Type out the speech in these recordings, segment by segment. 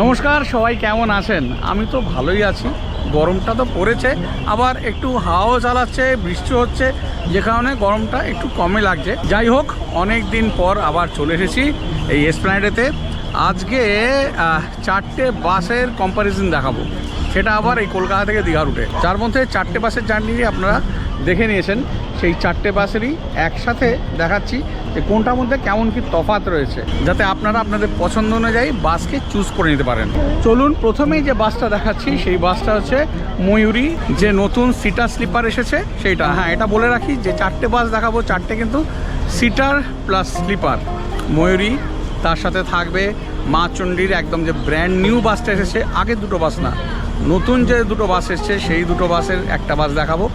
নমস্কার, সবাই কেমন আছেন? আমি তো ভালোই আছি। গরমটা তো পড়েছে, আবার একটু হাওয়াও চালাচ্ছে, বৃষ্টি হচ্ছে, যে কারণে গরমটা একটু কমে লাগছে। যাই হোক, অনেক দিন পর আবার চলে এসেছি এই এসপ্ল্যানেডেতে আজকে চারটে বাসের কম্পারিজন দেখাবো। সেটা আবার এই কলকাতা থেকে দীঘা রুটে যার মধ্যে চারটে বাসের জার্নি আপনারা দেখে নিয়েছেন। সেই চারটে বাসেরই একসাথে দেখাচ্ছি যে কোনটার মধ্যে কেমন কি তফাৎ রয়েছে, যাতে আপনারা আপনাদের পছন্দ অনুযায়ী বাসকে চুজ করে নিতে পারেন। চলুন প্রথমেই যে বাসটা দেখাচ্ছি, সেই বাসটা হচ্ছে ময়ূরী, যে নতুন সিটার স্লিপার এসেছে, সেইটা। হ্যাঁ এটা বলে রাখি, যে চারটে বাস দেখাবো, চারটে কিন্তু সিটার প্লাস স্লিপার। ময়ূরী, তার সাথে থাকবে মা চণ্ডীর একদম যে ব্র্যান্ড নিউ বাসটা এসেছে, আগে দুটো বাস না, নতুন যে দুটো বাস এসেছে, সেই দুটো বাসের একটা বাস দেখাবো।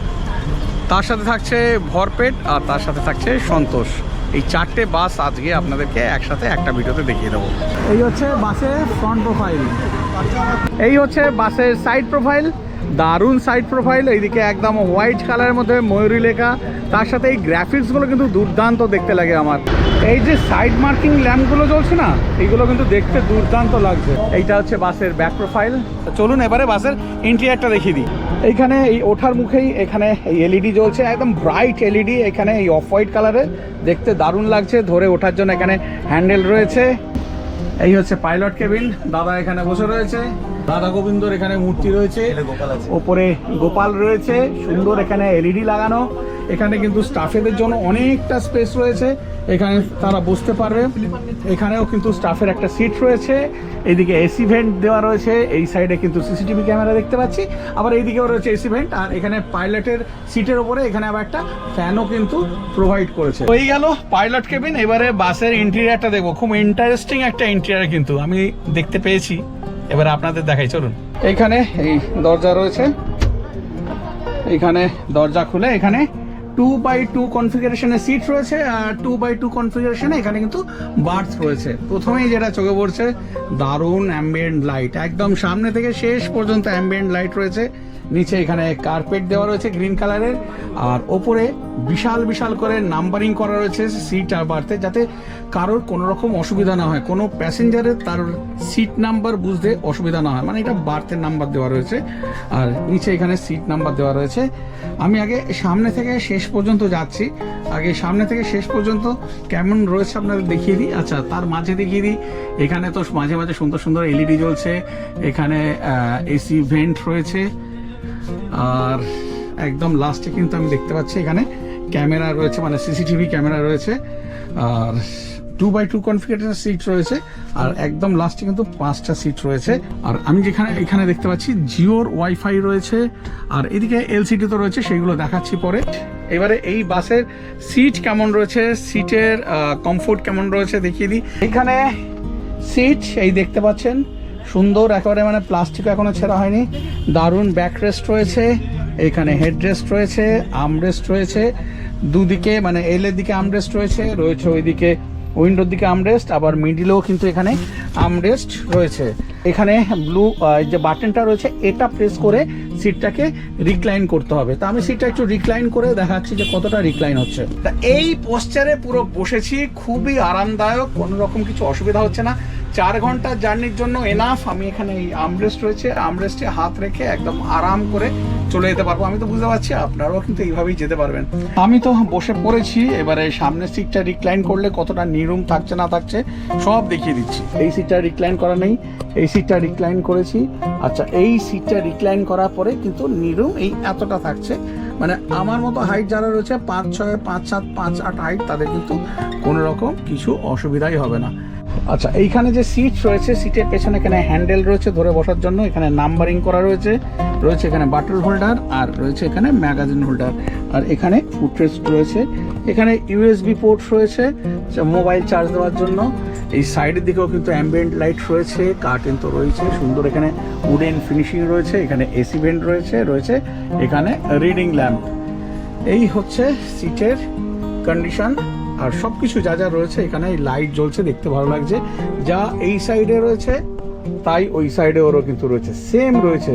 তার সাথে থাকছে ভরপেট আর তার সাথে থাকছে সন্তোষ। এই চারটে বাস আজকে আপনাদেরকে একসাথে একটা ভিডিওতে দেখিয়ে দেবো। এই হচ্ছে বাসের ফ্রন্ট প্রোফাইল এই হচ্ছে বাসের সাইড প্রোফাইল দারুণ সাইড প্রোফাইল এইদিকে একদম হোয়াইট কালারের মধ্যে ময়ূরী লেখা। তার সাথে এই গ্রাফিক্সগুলো কিন্তু দুর্দান্ত দেখতে লাগে আমার। এই যে সাইড মার্কিং ল্যাম্পগুলো জ্বলছে না এইগুলো কিন্তু দেখতে দুর্দান্ত লাগছে। এইটা হচ্ছে বাসের ব্যাক প্রোফাইল চলুন এবারে বাসের ইন্টেরিয়ারটা দেখিয়ে দিই। এইখানে এই ওঠার মুখেই এখানে এই এলইডি জ্বলছে, একদম ব্রাইট এলইডি এখানে এই অফ হোয়াইট কালারের দেখতে দারুণ লাগছে, ধরে ওঠার জন্য এখানে হ্যান্ডেল রয়েছে। এই হচ্ছে পাইলট কেবিন। দাদা এখানে বসে রয়েছে। দাদা গোবিন্দর এখানে মূর্তি রয়েছে। ওপরে গোপাল রয়েছে। সুন্দর এখানে এলইডি লাগানো। এখানে কিন্তু স্টাফেদের জন্য অনেকটা স্পেস রয়েছে। এখানে তারা বসতে পারবে। এখানেও কিন্তু স্টাফের একটা সিট রয়েছে। এইদিকে এসি ভেন্ট দেওয়া রয়েছে। এই সাইডে কিন্তু সিসিটিভি ক্যামেরা দেখতে পাচ্ছি। আবার এইদিকেও রয়েছে এসি ভেন্ট। আর এখানে পাইলটের সিটের ওপরে এখানে আবার একটা ফ্যানও কিন্তু প্রোভাইড করেছে। হয়ে গেল পাইলট কেবিন। এবারে বাসের ইন্টেরিয়ারটা দেখব। খুব ইন্টারেস্টিং একটা ইন্টেরিয়ার কিন্তু। আমি দেখতে পেয়েছি। এবারে আপনাদের দেখাই। চলুন। এখানে এই দরজা রয়েছে। এখানে দরজা খুলে এখানে টু বাই টু কনফিগারেশনে সিট রয়েছে, আর টু বাই টু কনফিগারেশনে এখানে কিন্তু বার্থ রয়েছে। প্রথমেই যেটা চোখে পড়ছে, দারুণ অ্যাম্বিয়েন্ট লাইট একদম সামনে থেকে শেষ পর্যন্ত অ্যাম্বিয়েন্ট লাইট রয়েছে। নিচে এখানে কার্পেট দেওয়া রয়েছে গ্রিন কালারের আর ওপরে বিশাল বিশাল করে নাম্বারিং করা রয়েছে সিট আর বার্থে যাতে কারোর কোনো রকম অসুবিধা না হয়। কোনো প্যাসেঞ্জারের তার সিট নাম্বার বুঝতে অসুবিধা না হয়। মানে এটা বার্থের নাম্বার দেওয়া রয়েছে। আর নিচে এখানে সিট নাম্বার দেওয়া রয়েছে। আমি আগে সামনে থেকে শেষ পর্যন্ত যাচ্ছি। আগে সামনে থেকে শেষ পর্যন্ত কেমন রয়েছে আপনাদের দেখিয়ে দিই। আচ্ছা তার মাঝে দেখিয়ে দিই। এখানে তো মাঝে মাঝে সুন্দর সুন্দর এলইডি জ্বলছে। এখানে এসি ভেন্ট রয়েছে। আর একদম লাস্টে কিন্তু আমি দেখতে পাচ্ছি এখানে ক্যামেরা রয়েছে মানে সিসিটিভি ক্যামেরা রয়েছে, আর two by two configuration seat রয়েছে, আর একদম লাস্টে কিন্তু পাঁচটা সিট রয়েছে, আর আমি যেখানে, এখানে দেখতে পাচ্ছি জিওর ওয়াইফাই রয়েছে, আর এদিকে এলসিডি তো রয়েছে সেইগুলো দেখাচ্ছি পরে। এবারে এই বাসের সিট কেমন রয়েছে? সিটের কমফোর্ট কেমন রয়েছে দেখিয়ে দিই। এখানে সিট এই দেখতে পাচ্ছেন সুন্দর, একেবারে মানে প্লাস্টিক এখনও ছেঁড়া হয়নি। দারুণ ব্যাক রেস্ট রয়েছে, এখানে হেড রেস্ট রয়েছে আমরেস্ট রয়েছে, দুদিকে মানে এলের দিকে আমরেস্ট রয়েছে রয়েছে ওইদিকে উইন্ডোর দিকে আমরেস্ট আবার মিডিলেও কিন্তু এখানে আমরেস্ট রয়েছে। এখানে ব্লু যে বাটনটা রয়েছে, এটা প্রেস করে সিটটাকে রিক্লাইন করতে হবে। তা আমি সিটটা একটু রিক্লাইন করে দেখাচ্ছি যে কতটা রিক্লাইন হচ্ছে। তা এই পোস্টারে পুরো বসেছি, খুবই আরামদায়ক, কোনো রকম কিছু অসুবিধা হচ্ছে না। চার ঘণ্টার জার্নির জন্য এনাফ আমি এখানে এই আমরেস্ট রয়েছে। আমরেস্টে হাত রেখে একদম আরাম করে চলে যেতে পারব। আমি তো বুঝতে পারছি, আপনারাও কিন্তু এইভাবেই যেতে পারবেন। আমি তো বসে পড়েছি, এবারে সামনের সিটটা রিক্লাইন করলে কতটা নিরুম থাকছে না থাকছে, সব দেখিয়ে দিচ্ছি। এই সিটটা রিক্লাইন করা নেই। এই সিটটা রিক্লাইন করেছি। আচ্ছা এই সিটটা রিক্লাইন করার পরে কিন্তু নিরুম এই এতটা থাকছে। মানে আমার মতো হাইট যারা রয়েছে, পাঁচ ছয়, পাঁচ সাত, পাঁচ আট হাইট তাদের কিন্তু কোনো রকম কিছু অসুবিধাই হবে না। আচ্ছা এইখানে যে সিট রয়েছে সিটের পেছনে এখানে হ্যান্ডেল রয়েছে ধরে বসার জন্য। এখানে নাম্বারিং করা রয়েছে রয়েছে এখানে বাটল হোল্ডার আর রয়েছে এখানে ম্যাগাজিন হোল্ডার আর এখানে ফুটরেস্ট রয়েছে। এখানে ইউএসবি পোর্ট রয়েছে মোবাইল চার্জ দেওয়ার জন্য। এই সাইডের দিকেও কিন্তু অ্যাম্বিয়েন্ট লাইট রয়েছে কার্টেন তো রয়েছে, সুন্দর এখানে উডেন ফিনিশিং রয়েছে, এখানে এসি ভেন্ট রয়েছে রয়েছে এখানে রিডিং ল্যাম্প এই হচ্ছে সিটের কন্ডিশন আর সব কিছু যা যা রয়েছে এখানে লাইট জ্বলছে, দেখতে ভালো লাগছে। যা এই সাইডে রয়েছে, তাই ওই সাইডে ওরও কিন্তু রয়েছে। সেম রয়েছে।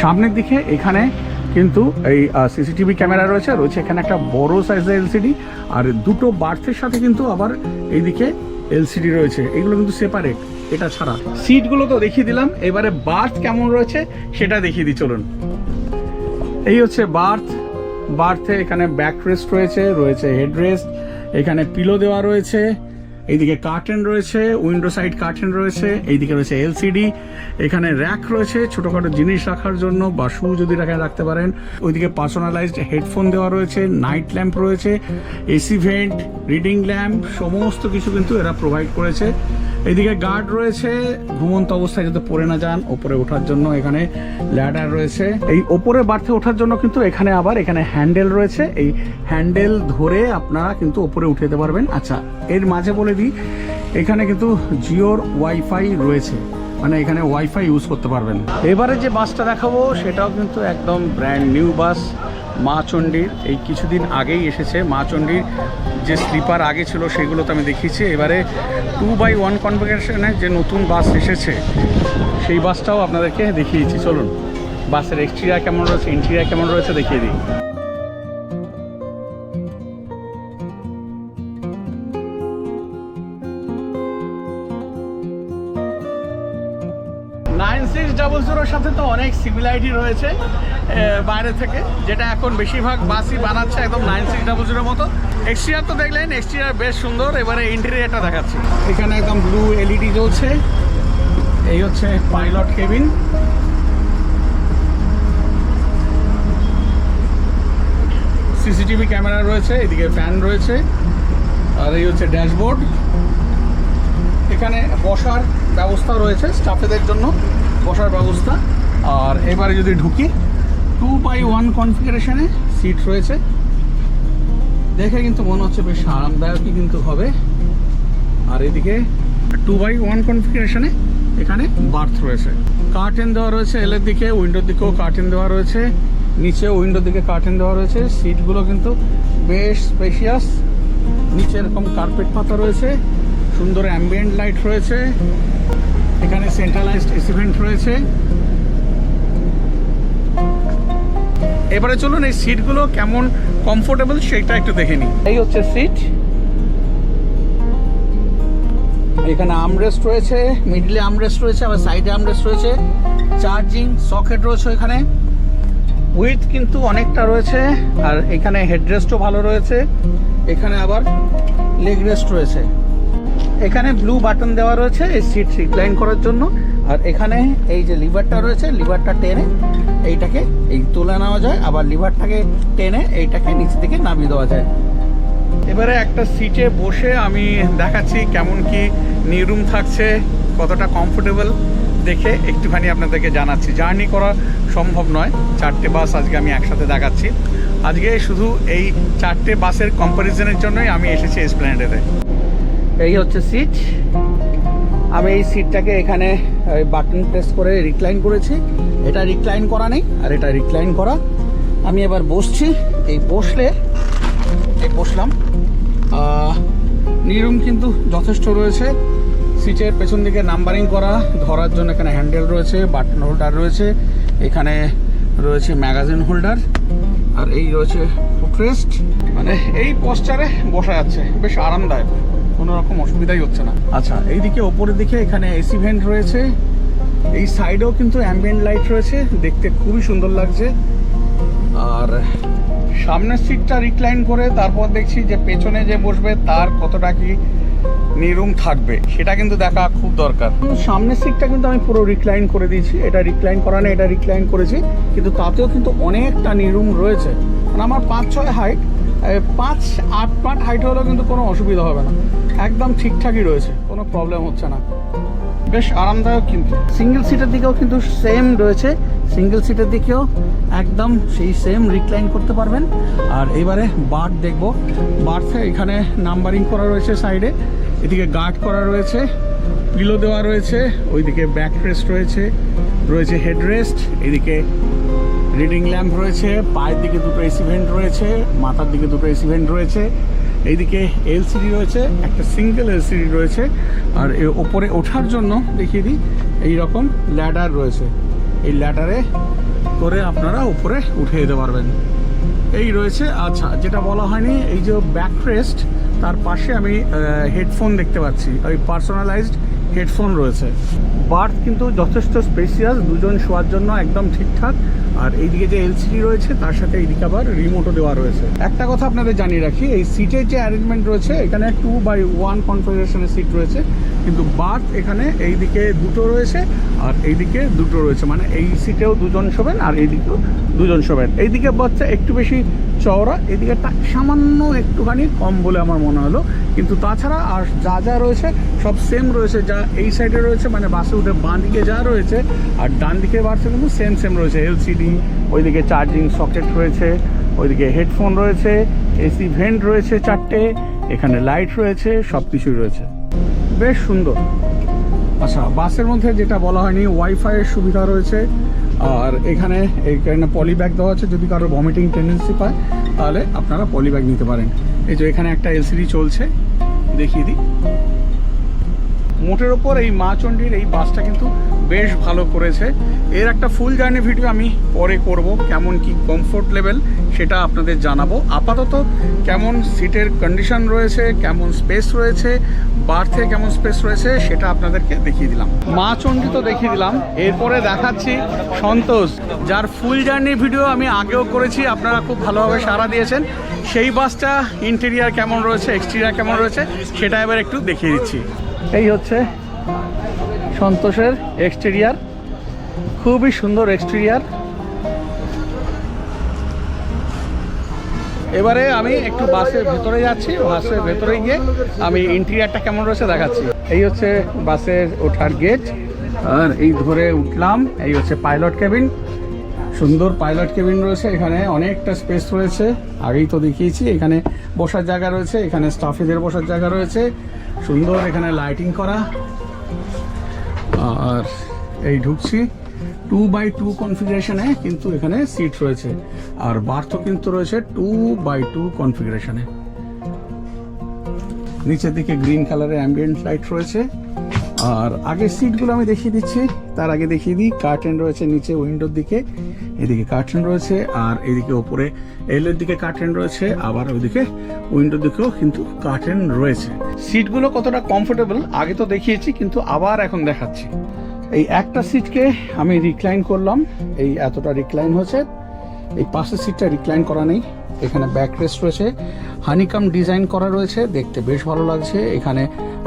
সামনের দিকে এখানে কিন্তু এই সিসিটিভি ক্যামেরা রয়েছে রয়েছে এখানে একটা বড় সাইজের এলসিডি আর দুটো বার্থের সাথে কিন্তু আবার এইদিকে এলসিডি রয়েছে। এগুলো কিন্তু সেপারেট এটা ছাড়া। সিটগুলো তো দেখিয়ে দিলাম, এবারে বার্থ কেমন রয়েছে সেটা দেখিয়ে দিই, চলুন। এই হচ্ছে বার্থ। বার্থে এখানে ব্যাক রেস্ট রয়েছে রয়েছে হেড রেস্ট এখানে পিলো দেওয়া রয়েছে, এইদিকে কার্টেন রয়েছে উইন্ডো সাইড কার্টেন রয়েছে, এইদিকে রয়েছে এলসিডি এখানে র্যাক রয়েছে, ছোটোখাটো জিনিস রাখার জন্য বা শু যদি রাখা রাখতে পারেন। ওইদিকে পার্সোনালাইজড হেডফোন দেওয়া রয়েছে নাইট ল্যাম্প রয়েছে এসি ভেন্ট রিডিং ল্যাম্প সমস্ত কিছু কিন্তু এরা প্রোভাইড করেছে। এদিকে গার্ড রয়েছে, ঘুমন্ত অবস্থায় যাতে পড়ে না যান ওপরে ওঠার জন্য এখানে ল্যাডার রয়েছে। এই ওপরে বার্থে ওঠার জন্য কিন্তু এখানে আবার এখানে হ্যান্ডেল রয়েছে। এই হ্যান্ডেল ধরে আপনারা কিন্তু ওপরে উঠে যেতে পারবেন। আচ্ছা এর মাঝে বলে দিই, এখানে কিন্তু জিওর ওয়াইফাই রয়েছে। মানে এখানে ওয়াইফাই ইউজ করতে পারবেন। এবারে যে বাসটা দেখাবো, সেটাও কিন্তু একদম ব্র্যান্ড নিউ বাস মা চণ্ডীর, এই কিছুদিন আগেই এসেছে মা চণ্ডীর যে স্লিপার আগে ছিল সেগুলো তো আমি দেখিয়েছি। এবারে টু বাই ওয়ান কনভেকেশনে যে নতুন বাস এসেছে, সেই বাসটাও আপনাদেরকে দেখিয়েছি। চলুন, বাসের এক্সটেরিয়ার কেমন রয়েছে ইন্টেরিয়ার কেমন রয়েছে দেখিয়ে দিই। সাথে তো অনেক সিমিলারিটি রয়েছে বাইরে থেকে, যেটা এখন বেশিরভাগ বাসই বানাচ্ছে একদম নাইন সিক্স ডাবল জিরোর মতো। এক্সটিরিয়ার তো দেখলেন এক্সটিরিয়ার বেশ সুন্দর, এবারে ইন্টেরিয়ারটা দেখাচ্ছি। এখানে একদম ব্লু এলইডি জ্বলছে, এই হচ্ছে পাইলট কেবিন সিসিটিভি ক্যামেরা রয়েছে, এদিকে ফ্যান রয়েছে, আর এই হচ্ছে ড্যাশবোর্ড এখানে বসার ব্যবস্থা রয়েছে স্টাফেদের জন্য, বসার ব্যবস্থা। আর এবারে যদি ঢুকি টু বাই ওয়ান কনফিগারেশনে সিট রয়েছে। দেখে কিন্তু মনে হচ্ছে বেশ আরামদায়কই কিন্তু হবে। আর এদিকে টু বাই ওয়ান কনফিগারেশনে এখানে বার্থ রয়েছে। কার্টেন দেওয়া রয়েছে এলের দিকে উইন্ডোর দিকেও কার্টেন দেওয়া রয়েছে। নিচে উইন্ডোর দিকে কার্টেন দেওয়া রয়েছে। সিটগুলো কিন্তু বেশ স্পেশিয়াস নিচে এরকম কার্পেট পাতা রয়েছে। সুন্দর অ্যাম্বিয়েন্ট লাইট রয়েছে। এখানে সেন্ট্রালাইজড এসিভেন্ট রয়েছে। এবারে চলুন এই সিটগুলো কেমন কমফোর্টেবল সেটা একটু দেখে নিই। এই হচ্ছে সিট এখানে আমরেস্ট রয়েছে মিডলে আমরেস্ট রয়েছে, আবার সাইডে আমরেস্ট রয়েছে। চার্জিং সকেট রয়েছে এখানে উইথ কিন্তু অনেকটা রয়েছে, আর এখানে হেডরেস্টও ভালো রয়েছে। এখানে আবার লেগ রেস্ট রয়েছে। এখানে ব্লু বাটন দেওয়া রয়েছে এই সিট রিক্লাইন করার জন্য। আর এখানে এই যে লিভারটা রয়েছে লিভারটা টেনে এইটাকে এই তুলে নেওয়া যায় আবার লিভারটাকে টেনে এইটাকে নিচে থেকে নামিয়ে দেওয়া যায়। এবারে একটা সিটে বসে আমি দেখাচ্ছি কেমন কি নিরুম থাকছে কতটা কমফোর্টেবল দেখে একটুখানি আপনাদেরকে জানাচ্ছি। জার্নি করা সম্ভব নয়। চারটে বাস আজকে আমি একসাথে দেখাচ্ছি। আজকে শুধু এই চারটে বাসের কম্পারিজনের জন্যই আমি এসেছি এসপ্ল্যানেডেতে এই হচ্ছে সিট আমি এই সিটটাকে এখানে বাটন প্রেস করে রিক্লাইন করেছি। এটা রিক্লাইন করা নেই, আর এটা রিক্লাইন করা। আমি এবার বসছি। এই বসলে, এই বসলাম। নিরুম কিন্তু যথেষ্ট রয়েছে। সিটের পেছন দিকে নাম্বারিং করা, ধরার জন্য এখানে হ্যান্ডেল রয়েছে বাটন হোল্ডার রয়েছে, এখানে রয়েছে ম্যাগাজিন হোল্ডার আর এই রয়েছে ফুটরেস্ট মানে এই পোস্টারে বসা যাচ্ছে, বেশ আরামদায়ক। কোনো রকম অসুবিধাই হচ্ছে না। আচ্ছা এইদিকে ওপরের দিকে এখানে এসি ভেন্ট রয়েছে। এই সাইডেও কিন্তু অ্যাম্বিয়েন্ট লাইট রয়েছে। দেখতে খুবই সুন্দর লাগছে। আর সামনের সিটটা রিক্লাইন করে তারপর দেখছি যে পেছনে যে বসবে তার কতটা কি নিরুম থাকবে, সেটা কিন্তু দেখা খুব দরকার। সামনের সিটটা কিন্তু আমি পুরো রিক্লাইন করে দিয়েছি। এটা রিক্লাইন করা না এটা রিক্লাইন করেছি। কিন্তু তাতেও কিন্তু অনেকটা নিরুম রয়েছে। মানে আমার পাঁচ ছয় হাইট পাঁচ, আট পাট হাইট হলেও কিন্তু কোনো অসুবিধা হবে না। একদম ঠিকঠাকই রয়েছে, কোনো প্রবলেম হচ্ছে না। বেশ আরামদায়ক কিন্তু। সিঙ্গেল সিটের দিকেও কিন্তু সেম রয়েছে। সিঙ্গেল সিটের দিকেও একদম সেই সেম রিক্লাইন করতে পারবেন। আর এবারে বার্থ দেখব। বার্থে এখানে নাম্বারিং করা রয়েছে সাইডে এদিকে গার্ড করা রয়েছে। পিলো দেওয়া রয়েছে। ওইদিকে ব্যাক রেস্ট রয়েছে। রয়েছে হেড রেস্ট এদিকে রিডিং ল্যাম্প রয়েছে, পায়ের দিকে দুটো এসি ভেন্ট রয়েছে, মাথার দিকে দুটো এসি ভেন্ট রয়েছে, এইদিকে এলসিডি রয়েছে, একটা সিঙ্গেল এলসিডি রয়েছে, আর ওপরে ওঠার জন্য দেখিয়ে দিই এই রকম ল্যাডার রয়েছে। এই ল্যাডারে করে আপনারা উপরে উঠে যেতে পারবেন। এই রয়েছে আচ্ছা যেটা বলা হয়নি, এই যে ব্যাক রেস্ট তার পাশে আমি হেডফোন দেখতে পাচ্ছি, ওই পার্সোনালাইজড হেডফোন রয়েছে। বার্থ কিন্তু যথেষ্ট স্পেসিয়াস দুজন শোয়ার জন্য একদম ঠিকঠাক। আর এইদিকে যে এলসিডি রয়েছে, তার সাথে এইদিকে আবার রিমোটও দেওয়া রয়েছে। একটা কথা আপনাদের জানিয়ে রাখি, এই সিটের যে অ্যারেঞ্জমেন্ট রয়েছে, এখানে টু বাই ওয়ান কনফিগারেশনের সিট রয়েছে, কিন্তু বার্থ এখানে এইদিকে দুটো রয়েছে আর এইদিকে দুটো রয়েছে। মানে এই সিটেও দুজন শোবেন আর এইদিকেও দুজন শোবেন। এইদিকে বাচ্চা একটু বেশি চওড়া এদিকে সামান্য একটুখানি কম বলে আমার মনে হলো। কিন্তু তাছাড়া আর যা যা রয়েছে, সব সেম রয়েছে। যা এই সাইডে রয়েছে মানে বাসে উঠে বাঁ দিকে যা রয়েছে, আর ডান দিকে বাসে কিন্তু সেম সেম রয়েছে। এলসিডি ওইদিকে চার্জিং সকেট রয়েছে, ওইদিকে হেডফোন রয়েছে এসি ভেন্ট রয়েছে চারটে, এখানে লাইট রয়েছে সব কিছুই রয়েছে। বেশ সুন্দর। আচ্ছা বাসের মধ্যে যেটা বলা হয়নি ওয়াইফাইয়ের সুবিধা রয়েছে, আর এখানে এখানে পলি ব্যাগ দেওয়া আছে, যদি কারও ভমিটিং টেন্ডেন্সি পায়, তাহলে আপনারা পলি ব্যাগ নিতে পারেন। এই যে এখানে একটা এলসিডি চলছে, দেখিয়ে দিই। মোটের ওপর এই মা চণ্ডীর এই বাসটা কিন্তু বেশ ভালো করেছে। এর একটা ফুল জার্নি ভিডিও আমি পরে করব, কেমন কি কমফোর্ট লেভেল সেটা আপনাদের জানাব। আপাতত কেমন সিটের কন্ডিশন রয়েছে, কেমন স্পেস রয়েছে বার্থে কেমন স্পেস রয়েছে সেটা আপনাদেরকে দেখিয়ে দিলাম। মা চণ্ডী তো দেখিয়ে দিলাম, এরপরে দেখাচ্ছি সন্তোষ, যার ফুল জার্নি ভিডিও আমি আগেও করেছি, আপনারা খুব ভালোভাবে সাড়া দিয়েছেন। সেই বাসটা ইন্টেরিয়ার কেমন রয়েছে এক্সটেরিয়ার কেমন রয়েছে, সেটা এবার একটু দেখিয়ে দিচ্ছি। এই হচ্ছে সন্তোষের এক্সটেরিয়ার খুবই সুন্দর এক্সটেরিয়ার এবারে আমি একটু বাসের ভেতরে যাচ্ছি। বাসের ভেতরে গিয়ে আমি ইন্টেরিয়ারটা কেমন রয়েছে দেখাচ্ছি। এই হচ্ছে বাসের ওঠার গেট আর এই ধরে উঠলাম। এই হচ্ছে পাইলট কেবিন সুন্দর পাইলট কেবিন রয়েছে, এখানে অনেকটা স্পেস রয়েছে। আগেই তো দেখিয়েছি, এখানে বসার জায়গা রয়েছে, এখানে স্টাফেদের বসার জায়গা রয়েছে। সুন্দর এখানে লাইটিং করা। আর এই ঢুকছি টু বাই টু কনফিগারেশনে কিন্তু এখানে সিট রয়েছে। আর বার্থও কিন্তু রয়েছে টু বাই টু কনফিগারেশনে নিচের দিকে গ্রিন কালারের অ্যাম্বিয়েন্ট লাইট রয়েছে। আর আগের সিটগুলো আমি দেখিয়ে দিচ্ছি। তার আগে দেখিয়ে দিই কার্টেন রয়েছে নিচে উইন্ডোর দিকে, এদিকে কার্টেন রয়েছে, আর এদিকে ওপরে এলের দিকে কার্টেন রয়েছে, আবার ওইদিকে উইন্ডোর দিকেও কিন্তু কার্টেন রয়েছে। সিটগুলো কতটা কমফোর্টেবল আগে তো দেখিয়েছি, কিন্তু আবার এখন দেখাচ্ছি। এই একটা সিটকে আমি রিক্লাইন করলাম, এই এতটা রিক্লাইন হয়েছে। এই পাশের সিটটা রিক্লাইন করা নেই, এখানে ব্যাক রেস্ট রয়েছে। হানিকাম ডিজাইন করা রয়েছে, দেখতে বেশ ভালো লাগছে। এখানে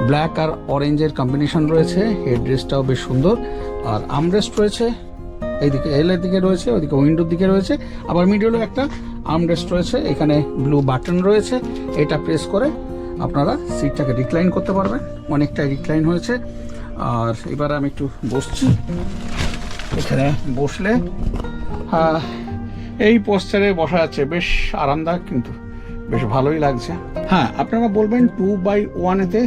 ব্ল্যাক আর অরেঞ্জের কম্বিনেশন রয়েছে হেড রেস্টটাও বেশ সুন্দর। আর আমরেস্ট রয়েছে, এইদিকে এলের দিকে রয়েছে, ওইদিকে উইন্ডোর দিকে রয়েছে। আবার মিডিলে একটা আর্মরেস্ট রয়েছে, এখানে ব্লু বাটন রয়েছে, এটা প্রেস করে আপনারা সিটটাকে রিক্লাইন করতে পারবেন। অনেকটাই রিক্লাইন হয়েছে। আর এবার আমি একটু বসছি। এখানে বসলে এই পোস্টারে বসা যাচ্ছে, বেশ আরামদায়ক কিন্তু, বেশ ভালোই লাগছে। হ্যাঁ আপনারা বলবেন টু বাই ওয়ানেতে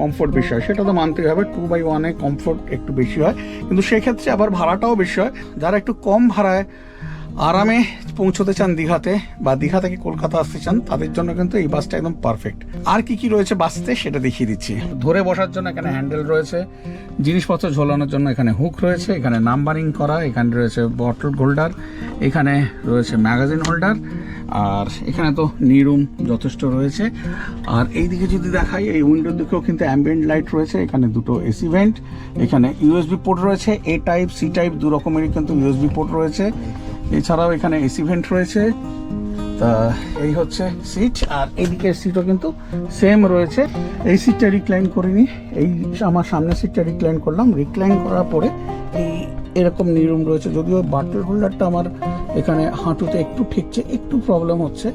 কমফোর্ট বেশি হয় সেটা তো মানতেই হবে টু বাই ওয়ানে কমফোর্ট একটু বেশি হয়। কিন্তু সেক্ষেত্রে আবার ভাড়াটাও বেশি হয়। যারা একটু কম ভাড়ায় আরামে পৌঁছতে চান দীঘাতে বা দীঘা থেকে কলকাতা আসতে চান, তাদের জন্য কিন্তু এই বাসটা একদম পারফেক্ট আর কি কি রয়েছে বাসতে সেটা দেখিয়ে দিচ্ছি। ধরে বসার জন্য এখানে হ্যান্ডেল রয়েছে, জিনিসপত্র ঝোলানোর জন্য এখানে হুক রয়েছে, এখানে নাম্বারিং করা, এখানে রয়েছে বটল হোল্ডার এখানে রয়েছে ম্যাগাজিন হোল্ডার আর এখানে তো নিরুম যথেষ্ট রয়েছে। আর এইদিকে যদি দেখাই, এই উইন্ডোর দিকেও কিন্তু অ্যাম্বিয়েন্ট লাইট রয়েছে, এখানে দুটো এসি ভেন্ট এখানে ইউএসবি পোর্ট রয়েছে এ টাইপ সি টাইপ দু রকমেরই কিন্তু ইউএসবি পোর্ট রয়েছে। এছাড়াও এখানে এসি ভেন্ট রয়েছে। তা এই হচ্ছে সিট আর এদিকের সিটও কিন্তু সেম রয়েছে। এই সিটটা রিক্লাইন করিনি। এই আমার সামনের সিটটা রিক্লাইন করলাম। রিক্লাইন করার পরে এই এরকম নিরুম রয়েছে। যদিও বাটল হোল্ডারটা আমার এখানে হাঁটুতে একটু ঠেকছে, একটু প্রবলেম হচ্ছে।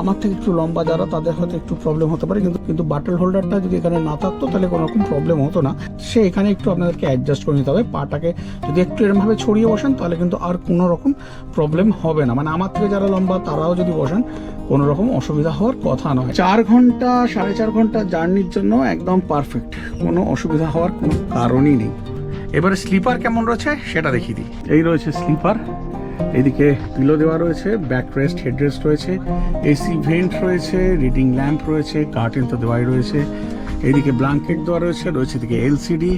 আমার থেকে একটু লম্বা যারা, তাদের হয়তো একটু প্রবলেম হতে পারে। কিন্তু কিন্তু বাটল হোল্ডারটা যদি এখানে না থাকতো, তাহলে কোনো রকম প্রবলেম হতো না। সে এখানে একটু আপনাদেরকে অ্যাডজাস্ট করে নিতে হবে। পাটাকে যদি একটু এরমভাবে ছড়িয়ে বসেন, তাহলে কিন্তু আর কোনো রকম প্রবলেম হবে না। মানে আমার থেকে যারা লম্বা, তারাও যদি বসেন, কোনো রকম অসুবিধা হওয়ার কথা নয়। চার ঘণ্টা, সাড়ে চার ঘণ্টা জার্নির জন্য একদম পারফেক্ট কোনো অসুবিধা হওয়ার কোনো কারণই নেই। এবারে স্লিপার কেমন রয়েছে সেটা দেখিয়ে দিই। এই রয়েছে স্লিপার, এদিকে পিলো দেওয়া রয়েছে ব্যাক রেস্ট হেড রেস্ট রয়েছে এসি ভেন্ট রয়েছে রিডিং ল্যাম্প রয়েছে কার্টেন তো দেওয়াই রয়েছে, এদিকে ব্ল্যাঙ্কেট দেওয়া রয়েছে রয়েছে এদিকে এলসিডি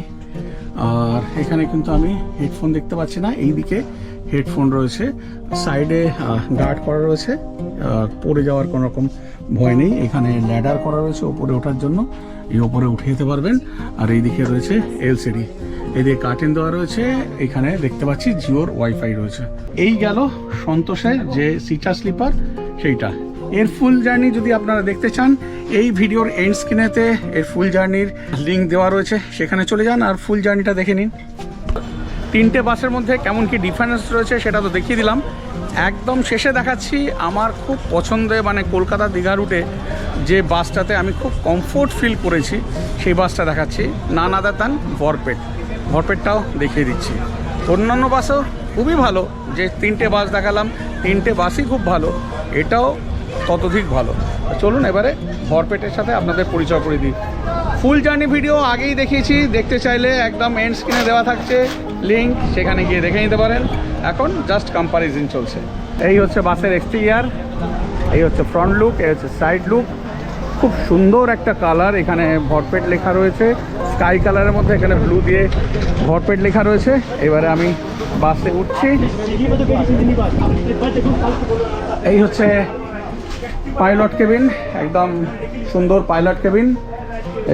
আর এখানে কিন্তু আমি হেডফোন দেখতে পাচ্ছি না, এইদিকে হেডফোন রয়েছে সাইডে গার্ড করা রয়েছে পড়ে যাওয়ার কোনো রকম ভয় নেই, এখানে ল্যাডার করা রয়েছে ওপরে ওঠার জন্য এই ওপরে উঠে যেতে পারবেন। আর এইদিকে রয়েছে এলসিডি। এদিকে কার্টেন দেওয়া রয়েছে। এখানে দেখতে পাচ্ছি জিওর ওয়াইফাই রয়েছে। এই গেল সন্তোষের যে সিটা স্লিপার, সেইটা। এর ফুল জার্নি যদি আপনারা দেখতে চান, এই ভিডিওর এন্ড স্ক্রিনেতে এর ফুল জার্নির লিঙ্ক দেওয়া রয়েছে। সেখানে চলে যান আর ফুল জার্নিটা দেখে নিন। তিনটে বাসের মধ্যে কেমন কি ডিফারেন্স রয়েছে সেটা তো দেখিয়ে দিলাম। একদম শেষে দেখাচ্ছি আমার খুব পছন্দের মানে কলকাতা দীঘা রুটে যে বাসটাতে আমি খুব কমফোর্ট ফিল করেছি, সেই বাসটা দেখাচ্ছি। নান দান ভরপেট। ভরপেটটাও দেখিয়ে দিচ্ছি। অন্যান্য বাসও খুবই ভালো। যে তিনটে বাস দেখালাম, তিনটে বাসই খুব ভালো। এটাও ততোধিক ভালো। চলুন এবারে ভরপেটের সাথে আপনাদের পরিচয় করে দিই। ফুল জার্নি ভিডিও আগেই দেখিয়েছি। দেখতে চাইলে একদম এন্ড স্ক্রিনে দেওয়া থাকছে। লিঙ্ক সেখানে গিয়ে দেখে নিতে পারেন। এখন জাস্ট কম্পারিজন চলছে। এই হচ্ছে বাসের এক্সটিরিয়ার এই হচ্ছে ফ্রন্ট লুক এই হচ্ছে সাইড লুক খুব সুন্দর একটা কালার এখানে ভরপেট লেখা রয়েছে। স্কাই কালারের মধ্যে এখানে ব্লু দিয়ে ভরপেট লেখা রয়েছে। এবারে আমি বাসে উঠছি। এই হচ্ছে পাইলট কেবিন, একদম সুন্দর পাইলট কেবিন।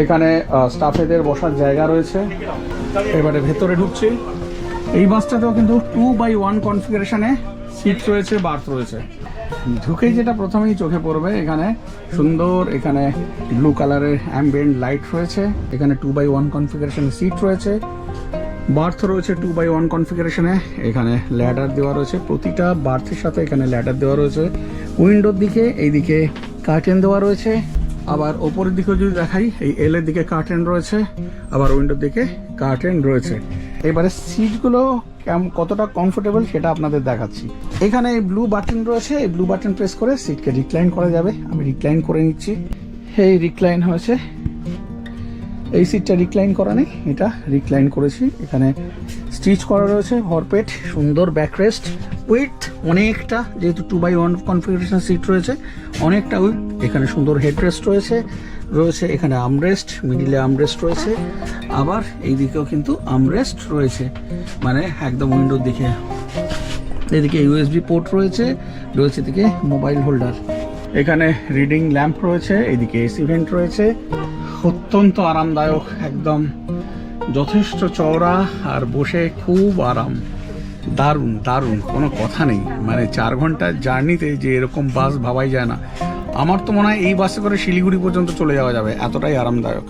এখানে স্টাফেদের বসার জায়গা রয়েছে। এবারে ভেতরে ঢুকছি। এই বাসটাতেও কিন্তু টু বাই ওয়ান কনফিগারেশনে সিট রয়েছে বার্থ রয়েছে। ঢুকেই যেটা প্রথমেই চোখে পড়বে এখানে। সুন্দর, এখানে ব্লু কালারের অ্যাম্বিয়েন্ট লাইট রয়েছে। এখানে two by one configuration seat রয়েছে। বার্থ রয়েছে টু বাই ওয়ান কনফিগারেশনে এখানে ল্যাডার দেওয়া রয়েছে। প্রতিটা বার্থের সাথে এখানে ল্যাডার দেওয়া রয়েছে। উইন্ডোর দিকে, এইদিকে কার্টেন দেওয়া রয়েছে। আবার ওপরের দিকেও যদি দেখাই, এই এল এর দিকে কার্টেন রয়েছে। আবার উইন্ডোর দিকে কার্টেন রয়েছে। এবারে সিটগুলো কতটা কমফোর্টেবল সেটা আপনাদের দেখাচ্ছি। এখানে এই ব্লু বাটন রয়েছে। এই ব্লু বাটন প্রেস করে সিটকে রিক্লাইন করা যাবে। আমি রিক্লাইন করে নিচ্ছি। এই রিক্লাইন হয়েছে। এই সিটটা রিক্লাইন করা নেই। এটা রিক্লাইন করেছি। এখানে স্টিচ করা রয়েছে। ভরপেট সুন্দর ব্যাকরেস্ট উইথ অনেকটা, যেহেতু two by one configuration seat রয়েছে, অনেকটা উইথ এখানে সুন্দর হেডরেস্ট রয়েছে। রয়েছে, এখানে আমরেস্ট, মিডিলে আমরেস্ট রয়েছে। আবার এই দিকেও কিন্তু আমরেস্ট রয়েছে। মানে একদম উইন্ডোর দিকে। এদিকে ইউএসবি পোর্ট রয়েছে রয়েছে এদিকে মোবাইল হোল্ডার। এখানে রিডিং ল্যাম্প রয়েছে, এদিকে এসি ভেন্ট রয়েছে। অত্যন্ত আরামদায়ক, একদম যথেষ্ট চওড়া, আর বসে খুব আরাম। দারুণ দারুণ, কোনো কথা নেই। মানে চার ঘণ্টার জার্নিতে যে এরকম বাস ভাবাই যায় না। আমার তো মনে হয় এই বাসে করে শিলিগুড়ি পর্যন্ত চলে যাওয়া যাবে, এতটাই আরামদায়ক।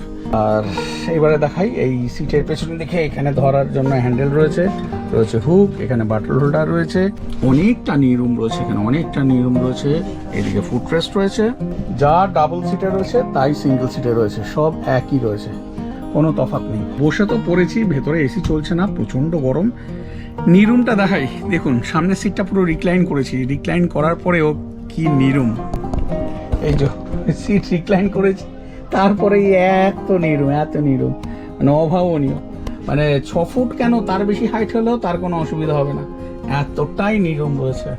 আর এবারে দেখাই, এই সিটের পেছনের দিকে এখানে ধরার জন্য হ্যান্ডেল রয়েছে রয়েছে হুক, এখানে বাটল হোল্ডার রয়েছে, অনেকটা নিরুম রয়েছে এখানে, অনেকটা নিরুম রয়েছে, এদিকে ফুটরেস্ট রয়েছে, যা ডাবল সিটে রয়েছে, তাই সিঙ্গেল সিটে রয়েছে, সব একই রয়েছে, কোনো তফাৎ নেই। বসে তো পড়েছি, ভেতরে এসি চলছে না, প্রচণ্ড গরম। নিরুমটা দেখাই, দেখুন, সামনের সিটটা পুরো রিক্লাইন করেছি রিক্লাইন করার পরেও কি নিরুম এই যে সিট রিক্লাইন করেছি। তারপরে এত নিরুম এত নিরুম মানে অভাবনীয়। মানে ছ ফুট কেন তার বেশি হাইট হলেও তার কোনো অসুবিধা হবে না। এতটাই নিরুম রয়েছে।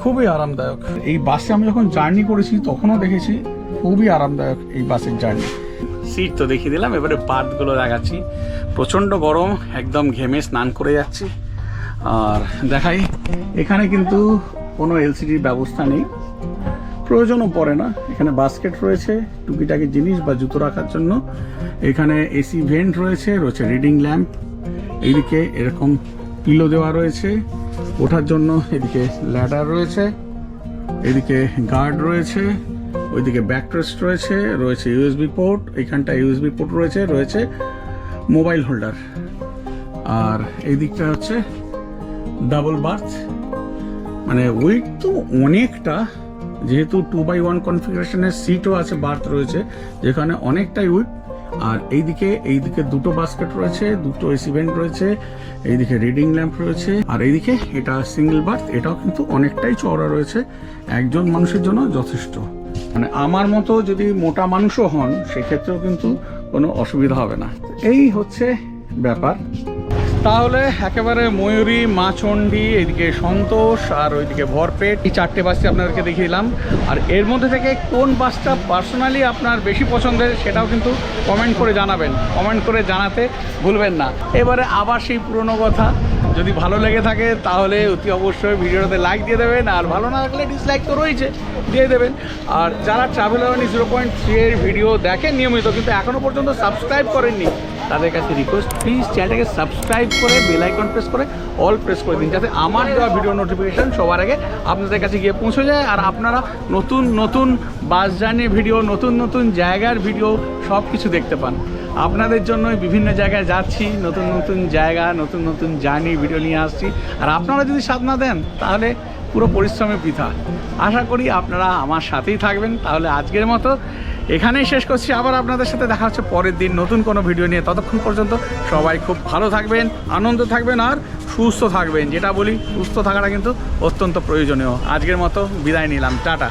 খুবই আরামদায়ক। এই বাসে আমি যখন জার্নি করেছি, তখনও দেখেছি খুবই আরামদায়ক এই বাসের জার্নি সিট তো দেখিয়ে দিলাম, এবারে পার্টগুলো দেখাচ্ছি প্রচণ্ড গরম, একদম ঘেমে স্নান করে যাচ্ছি। আর দেখাই, এখানে কিন্তু কোনো এলসিডির ব্যবস্থা নেই। প্রয়োজনও পড়ে না। এখানে বাস্কেট রয়েছে, টুকিটাকি জিনিস বা জুতো রাখার জন্য। এখানে এসি ভেন্ট রয়েছে রয়েছে রিডিং ল্যাম্প এইদিকে এরকম পিলো দেওয়া রয়েছে, ওঠার জন্য এদিকে ল্যাডার রয়েছে, এদিকে গার্ড রয়েছে, ওইদিকে ব্যাকরেস্ট রয়েছে রয়েছে ইউএসবি পোর্ট এইখানটা ইউএসবি পোর্ট রয়েছে রয়েছে মোবাইল হোল্ডার আর এই দিকটা হচ্ছে ডাবল বার্থ মানে উইথ তো অনেকটা যেহেতু টু বাই ওয়ান কনফিগারেশনের সিটও আছে বার্থ রয়েছে, যেখানে অনেকটাই উইথ আর এইদিকে এইদিকে দুটো বাস্কেট রয়েছে, দুটো এসি ভেন্ট রয়েছে, এইদিকে রিডিং ল্যাম্প রয়েছে, আর এইদিকে এটা সিঙ্গেল বার্থ এটাও কিন্তু অনেকটাই চওড়া রয়েছে। একজন মানুষের জন্য যথেষ্ট। মানে আমার মতো যদি মোটা মানুষও হন, সেক্ষেত্রেও কিন্তু কোনো অসুবিধা হবে না। এই হচ্ছে ব্যাপার। তাহলে একেবারে ময়ূরী মাচণ্ডী এদিকে সন্তোষ আর ওইদিকে ভরপেট এই চারটে বাসটি আপনাদেরকে দেখিয়ে দিলাম। আর এর মধ্যে থেকে কোন বাসটা পার্সোনালি আপনার বেশি পছন্দের সেটাও কিন্তু কমেন্ট করে জানাবেন। কমেন্ট করে জানাতে ভুলবেন না। এবারে আবার সেই পুরনো কথা। যদি ভালো লেগে থাকে তাহলে অতি অবশ্যই ভিডিওটাতে লাইক দিয়ে দেবেন আর ভালো না লাগলে ডিসলাইক তো রয়েছে, দিয়ে দেবেন। আর যারা ট্রাভেল জিরো পয়েন্ট থ্রি এর ভিডিও দেখেন নিয়মিত, কিন্তু এখনও পর্যন্ত সাবস্ক্রাইব করেননি তাদের কাছে রিকোয়েস্ট প্লিজ চ্যানেলটাকে সাবস্ক্রাইব করে বেল আইকন প্রেস করে অল প্রেস করে দিন, যাতে আমার দেওয়া ভিডিও নোটিফিকেশান সবার আগে আপনাদের কাছে গিয়ে পৌঁছে যায়, আর আপনারা নতুন নতুন বাস জার্নির ভিডিও নতুন নতুন জায়গার ভিডিও সব কিছু দেখতে পান। আপনাদের জন্যই বিভিন্ন জায়গায় যাচ্ছি, নতুন নতুন জায়গা, নতুন নতুন জার্নির ভিডিও নিয়ে আসছি। আর আপনারা যদি সাথ না দেন, তাহলে পুরো পরিশ্রমে বৃথা আশা করি আপনারা আমার সাথেই থাকবেন। তাহলে আজকের মতো এখানেই শেষ করছি। আবার আপনাদের সাথে দেখা হচ্ছে পরের দিন নতুন কোনো ভিডিও নিয়ে। ততক্ষণ পর্যন্ত সবাই খুব ভালো থাকবেন, আনন্দ থাকবেন আর সুস্থ থাকবেন। যেটা বলি, সুস্থ থাকাটা কিন্তু অত্যন্ত প্রয়োজনীয়। আজকের মতো বিদায় নিলাম। টাটা।